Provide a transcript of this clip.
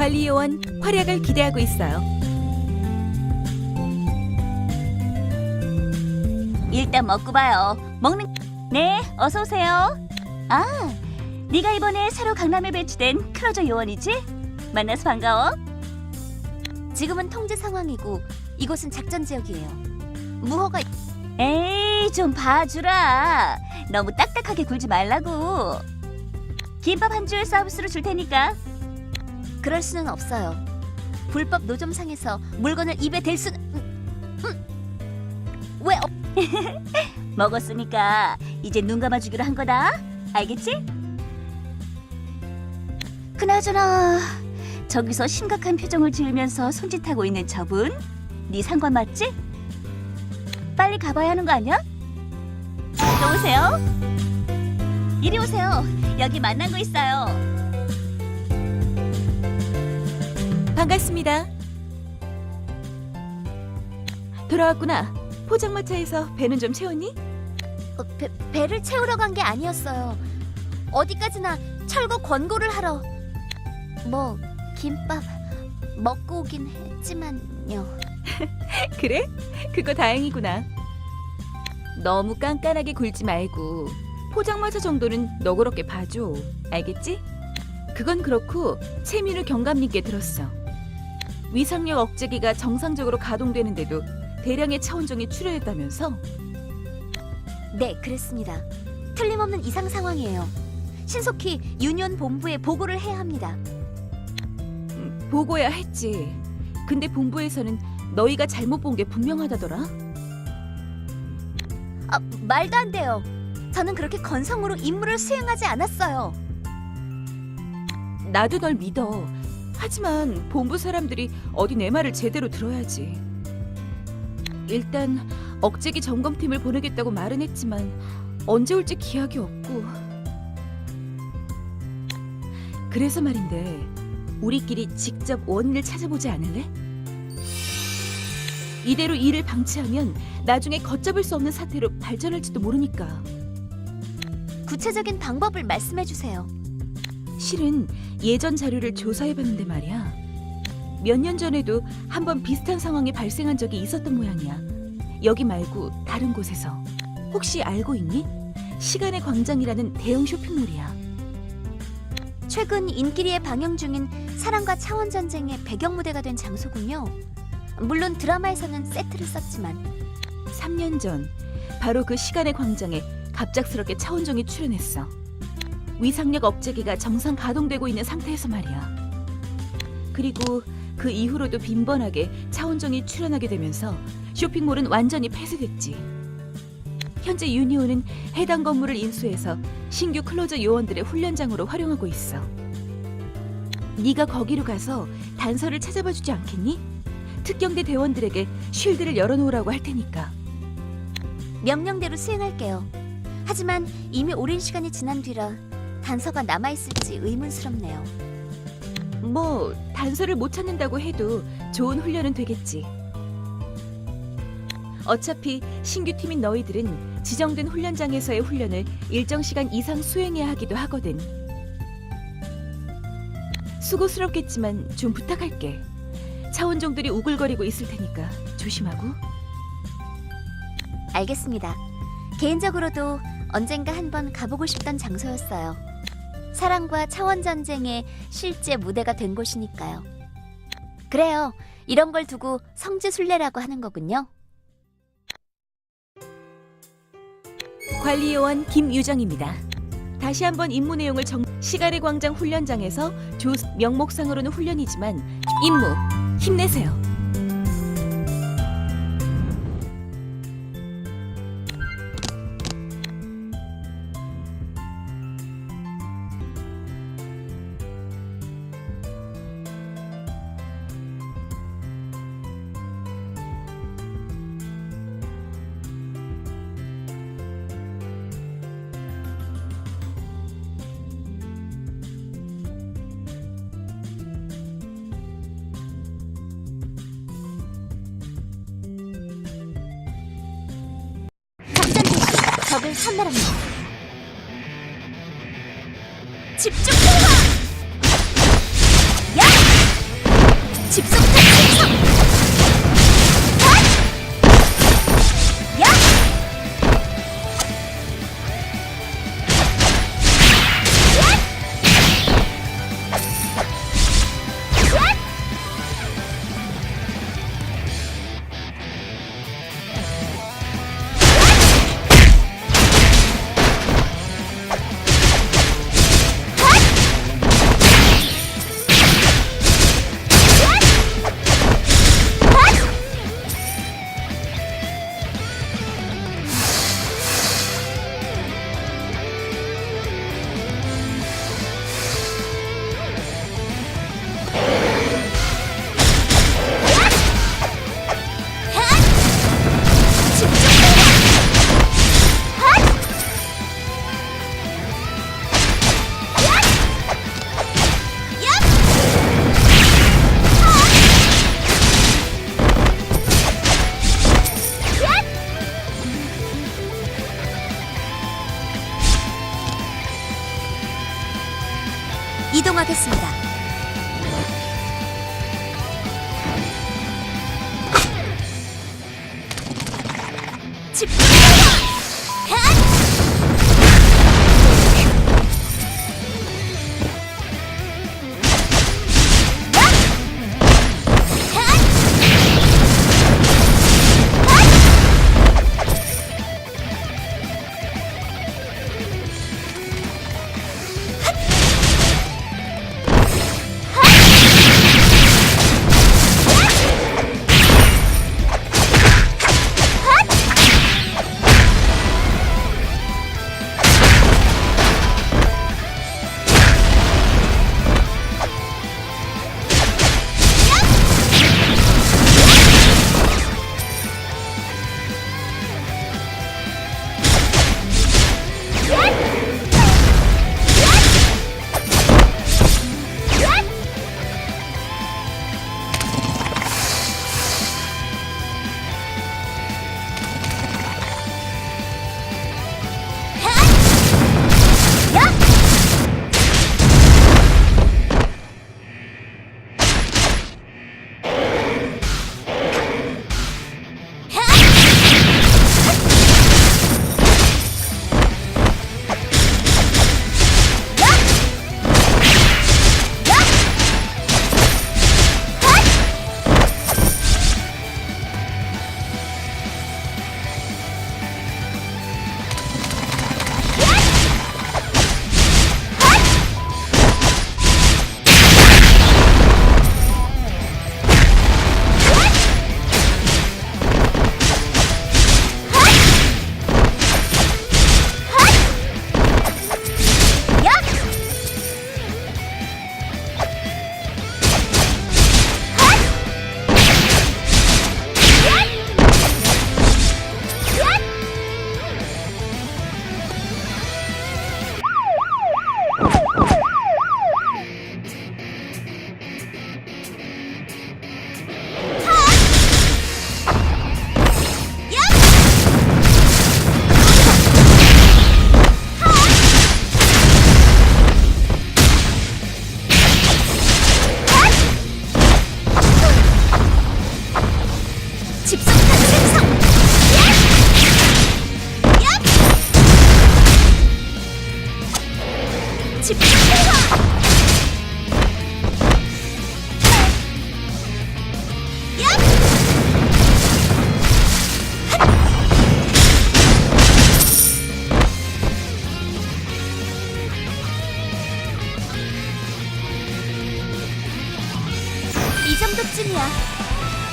관리 요원 활약을 기대하고 있어요. 일단 먹고 봐요. 먹는 네, 어서 오세요. 아, 네가 이번에 새로 강남에 배치된 크로저 요원이지? 만나서 반가워. 지금은 통제 상황이고 이곳은 작전 지역이에요. 무허가 에이, 좀 봐주라. 너무 딱딱하게 굴지 말라고. 김밥 한 줄 서비스로 줄 테니까. 그럴 수는 없어요. 불법 노점상에서 물건을 입에 댈 수는 음, 음. 왜 없... 먹었으니까 이제 눈 감아주기로 한 거다. 알겠지? 그나저나 저기서 심각한 표정을 지으면서 손짓하고 있는 저분 네 상관 맞지? 빨리 가봐야 하는 거 아니야? 또 오세요. 이리 오세요. 여기 만난 거 있어요. 반갑습니다. 돌아왔구나. 포장마차에서 배는 좀 채웠니? 어, 배, 배를 채우러 간 게 아니었어요. 어디까지나 철거 권고를 하러 뭐 김밥 먹고 오긴 했지만요. 그래? 그거 다행이구나. 너무 깐깐하게 굴지 말고 포장마차 정도는 너그럽게 봐줘. 알겠지? 그건 그렇고 채민우 경감님께 들었어. 위상력 억제기가 정상적으로 가동되는데도 대량의 차원종이 출현했다면서? 네, 그랬습니다. 틀림없는 이상 상황이에요. 신속히 유니온 본부에 보고를 해야 합니다. 음, 보고야 했지. 근데 본부에서는 너희가 잘못 본 게 분명하다더라. 아, 말도 안 돼요. 저는 그렇게 건성으로 임무를 수행하지 않았어요. 나도 널 믿어. 하지만 본부 사람들이 어디 내 말을 제대로 들어야지. 일단 억제기 점검팀을 보내겠다고 말은 했지만 언제 올지 기약이 없고. 그래서 말인데 우리끼리 직접 원인을 찾아보지 않을래? 이대로 일을 방치하면 나중에 걷잡을 수 없는 사태로 발전할지도 모르니까. 구체적인 방법을 말씀해 주세요. 실은 예전 자료를 조사해봤는데 말이야. 몇 년 전에도 한번 비슷한 상황이 발생한 적이 있었던 모양이야. 여기 말고 다른 곳에서. 혹시 알고 있니? 시간의 광장이라는 대형 쇼핑몰이야. 최근 인기리에 방영 중인 사랑과 차원 전쟁의 배경 무대가 된 장소군요. 물론 드라마에서는 세트를 썼지만 3년 전 바로 그 시간의 광장에 갑작스럽게 차원종이 출현했어. 위상력 억제기가 정상 가동되고 있는 상태에서 말이야. 그리고 그 이후로도 빈번하게 차원종이 출현하게 되면서 쇼핑몰은 완전히 폐쇄됐지. 현재 유니온은 해당 건물을 인수해서 신규 클로저 요원들의 훈련장으로 활용하고 있어. 네가 거기로 가서 단서를 찾아봐 주지 않겠니? 특경대 대원들에게 쉴드를 열어놓으라고 할 테니까. 명령대로 수행할게요. 하지만 이미 오랜 시간이 지난 뒤라 단서가 남아 있을지 의문스럽네요. 뭐 단서를 못 찾는다고 해도 좋은 훈련은 되겠지. 어차피 신규 팀인 너희들은 지정된 훈련장에서의 훈련을 일정 시간 이상 수행해야 하기도 하거든. 수고스럽겠지만 좀 부탁할게. 차원종들이 우글거리고 있을 테니까 조심하고. 알겠습니다. 개인적으로도 언젠가 한번 가보고 싶던 장소였어요. 사랑과 차원 전쟁의 실제 무대가 된 곳이니까요. 그래요. 이런 걸 두고 성지순례라고 하는 거군요. 관리요원 김유정입니다. 다시 한번 임무 내용을 정 시간의 광장 훈련장에서 조 명목상으로는 훈련이지만 임무 힘내세요. 적을 섬멸합니다. 집중 통화! 야! 집중 통화! 하겠습니다. 집중! 이 정도쯤이야.